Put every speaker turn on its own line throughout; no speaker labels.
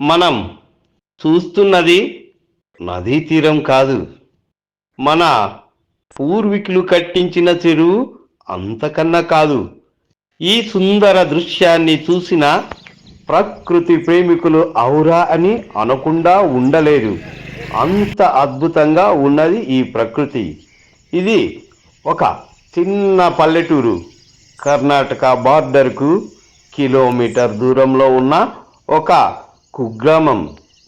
మనం చూస్తున్నది నదీ తీరం కాదు. మన పూర్వీకులు కట్టించిన చెరువు అంతకన్నా కాదు. ఈ సుందర దృశ్యాన్ని చూసిన ప్రకృతి ప్రేమికులు ఔరా అని అనకుండా ఉండలేరు అంత అద్భుతంగా ఉన్నది ఈ ప్రకృతి. ఇది ఒక చిన్న పల్లెటూరు. కర్ణాటక బార్డర్కు కిలోమీటర్ దూరంలో ఉన్న ఒక కుగ్రామం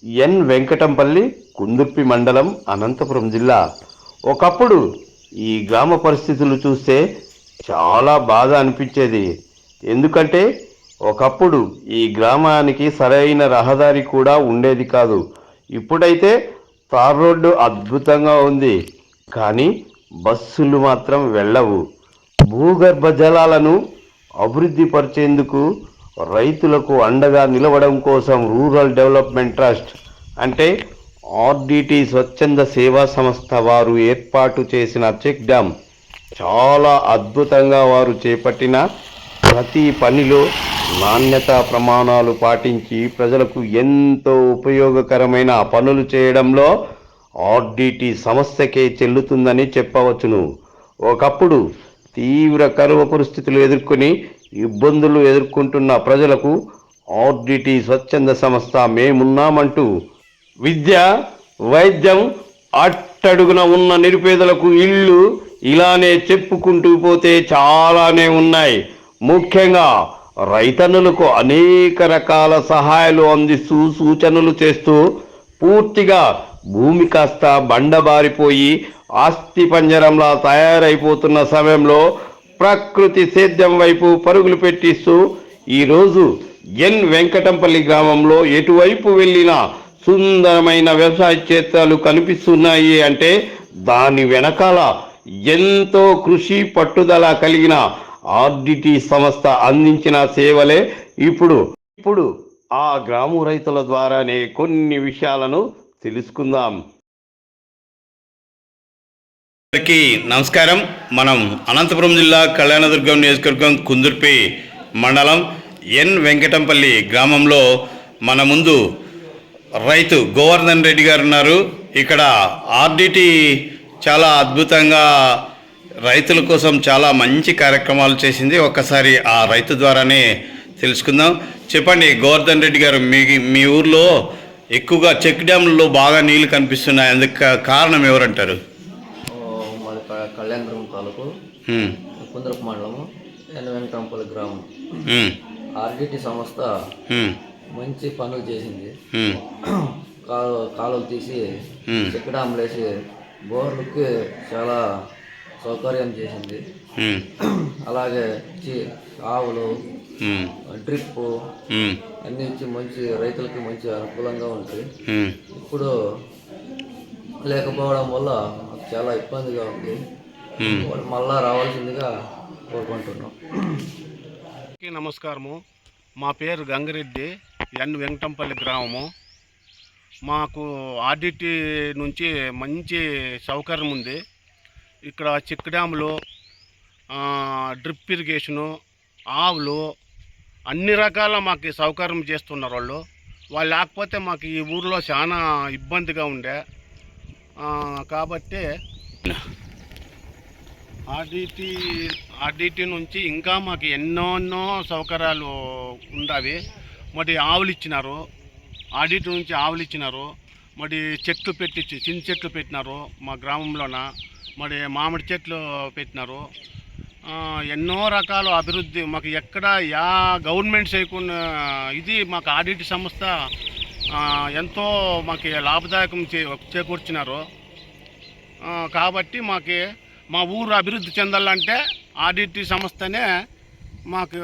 ఎన్ వెంకటంపల్లి కుందుర్పి మండలం అనంతపురం జిల్లా. ఒకప్పుడు ఈ గ్రామ పరిస్థితులు చూస్తే చాలా బాధ అనిపించేది. ఎందుకంటే ఒకప్పుడు ఈ గ్రామానికి సరైన రహదారి కూడా ఉండేది కాదు. ఇప్పుడైతే తార్ రోడ్డు అద్భుతంగా ఉంది. కానీ బస్సులు మాత్రం వెళ్ళవు. భూగర్భ జలాలను అభివృద్ధి పరిచేందుకు రైతులకు అండగా నిలవడం కోసం రూరల్ డెవలప్మెంట్ ట్రస్ట్ అంటే ఆర్డిటి స్వచ్ఛంద సేవా సంస్థ వారు ఏర్పాటు చేసిన చెక్ డ్యామ్ చాలా అద్భుతంగా వారు చేపట్టిన ప్రతి పనిలో నాణ్యత ప్రమాణాలు పాటించి ప్రజలకు ఎంతో ఉపయోగకరమైన పనులు చేయడంలో ఆర్డిటి సమస్యకే చెల్లుతుందని చెప్పవచ్చును. ఒకప్పుడు తీవ్ర కరువు పరిస్థితులు ఎదుర్కొని ఇబ్బందులు ఎదుర్కొంటున్న ప్రజలకు ఆర్డిటి స్వచ్ఛంద సంస్థ మేమున్నామంటూ విద్య వైద్యం అట్టడుగున ఉన్న నిరుపేదలకు ఇళ్ళు ఇలానే చెప్పుకుంటూ పోతే చాలానే ఉన్నాయి. ముఖ్యంగా రైతన్నులకు అనేక రకాల సహాయాలు అందిస్తూ సూచనలు చేస్తూ పూర్తిగా భూమి కాస్త బండబారిపోయి ఆస్తి పంజరంలా తయారైపోతున్న సమయంలో ప్రకృతి సేద్యం వైపు పరుగులు పెట్టిస్తూ ఈరోజు ఎన్ వెంకటంపల్లి గ్రామంలో ఎటువైపు వెళ్ళినా సుందరమైన వ్యవసాయ క్షేత్రాలు కనిపిస్తున్నాయి అంటే దాని వెనకాల ఎంతో కృషి పట్టుదల కలిగిన ఆర్డిటి సంస్థ అందించిన సేవలే ఇప్పుడు. ఇప్పుడు ఆ గ్రామ రైతుల ద్వారానే కొన్ని విషయాలను తెలుసుకుందాం. అందరికీ నమస్కారం. మనం అనంతపురం జిల్లా కళ్యాణదుర్గం నియోజకవర్గం కుందుర్పి మండలం ఎన్ వెంకటంపల్లి గ్రామంలో మన ముందు రైతు గోవర్ధన్ రెడ్డి గారు ఉన్నారు. ఇక్కడ ఆర్డిటి చాలా అద్భుతంగా రైతుల కోసం చాలా మంచి కార్యక్రమాలు చేసింది. ఒక్కసారి ఆ రైతు ద్వారానే తెలుసుకుందాం. చెప్పండి గోవర్ధన్ రెడ్డి గారు మీ మీ ఊర్లో ఎక్కువగా చెక్ డ్యాంలలో బాగా నీళ్ళు కనిపిస్తున్నాయి. అందుకు కారణం ఎవరంటారు?
కళ్యాణపురం తాలూకు కుందరపు మండలము ఎన్ వెంకటంపల్లి గ్రామం. ఆర్డిటి సంస్థ మంచి పనులు చేసింది. కాలువలు తీసి
హ్మ్,
చెక్ డ్యామ్లు వేసి బోర్లకి చాలా సౌకర్యం చేసింది. అలాగే ఆవులు డ్రిప్ అన్నీ ఇచ్చి మంచి రైతులకి మంచి అనుకూలంగా
హ్మ్.
ఇప్పుడు లేకపోవడం వల్ల చాలా ఇబ్బందిగా ఉంది. మళ్ళా రావాల్సిందిగా కోరుకుంటున్నాం.
నమస్కారము. మా పేరు గంగిరెడ్డి ఎన్ వెంకటంపల్లి గ్రామము. మాకు ఆర్డిటి నుంచి మంచి సౌకర్యం ఉంది. ఇక్కడ చిక్ డ్యాములు ఆ, డ్రిప్ ఇరిగేషను ఆవులు అన్ని రకాల మాకు సౌకర్యం చేస్తున్నారు వాళ్ళు. వాళ్ళు లేకపోతే మాకు ఈ ఊర్లో చాలా ఇబ్బందిగా ఉండే. ఆ, కాబట్టి ఆర్డిటి ఆర్డిటి నుంచి ఇంకా మాకు ఎన్నో ఎన్నో సౌకర్యాలు ఉండవి. మరి ఆవులు ఇచ్చినారు. ఆడిటి నుంచి ఆవులు ఇచ్చినారు. మరి చెట్లు పెట్టి చిన్న చెట్లు పెట్టినారు మా గ్రామంలోన. మరి మామిడి చెట్లు పెట్టినారు. ఎన్నో రకాల అభివృద్ధి. మాకు ఎక్కడ యా గవర్నమెంట్ చేయకుండా ఇది మాకు ఆడిట్ సంస్థ ఎంతో మాకు లాభదాయకం చే చేకూర్చినారు. కాబట్టి మాకు మా ఊరు అభివృద్ధి చెందాలంటే ఆర్డిటి సంస్థనే మాకు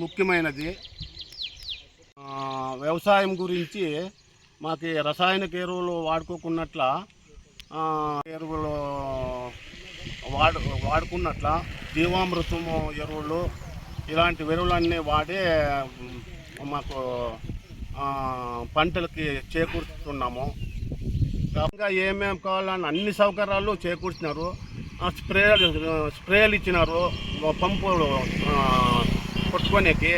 ముఖ్యమైనది. వ్యవసాయం గురించి మాకు రసాయనిక ఎరువులు వాడుకోకున్నట్ల ఎరువులు వాడు వాడుకున్నట్ల జీవామృతము ఎరువులు ఇలాంటి ఎరువులన్నీ వాడి మాకు పంటలకి చేకూరుతున్నాము ఇంకా ఏమేమి కావాలని అన్ని సౌకర్యాలు చేకూర్చినారు. ఆ స్ప్రేలు ఇచ్చినారు. పంపులు ఆ, కొట్టుకోనేకి.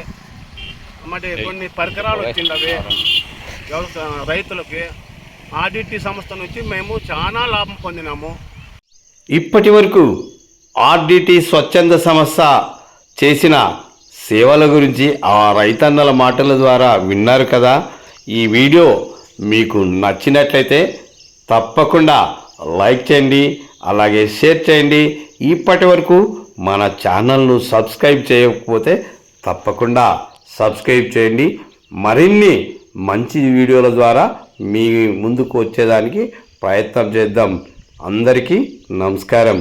మరి కొన్ని పరికరాలు వచ్చిండవి వ్యవసాయ రైతులకి. ఆర్డిటి సంస్థ నుంచి మేము చాలా లాభం పొందినాము.
ఇప్పటి వరకు ఆర్డిటి స్వచ్ఛంద సంస్థ చేసిన సేవల గురించి ఆ రైతన్నల మాటల ద్వారా విన్నారు కదా. ఈ వీడియో మీకు నచ్చినట్లయితే తప్పకుండా లైక్ చేయండి అలాగే షేర్ చేయండి. ఇప్పటి వరకు మన ఛానల్ను సబ్స్క్రైబ్ చేయకపోతే తప్పకుండా సబ్స్క్రైబ్ చేయండి. మరిన్ని మంచి వీడియోల ద్వారా మీ ముందుకు వచ్చేదానికి ప్రయత్నం చేద్దాం. అందరికీ నమస్కారం.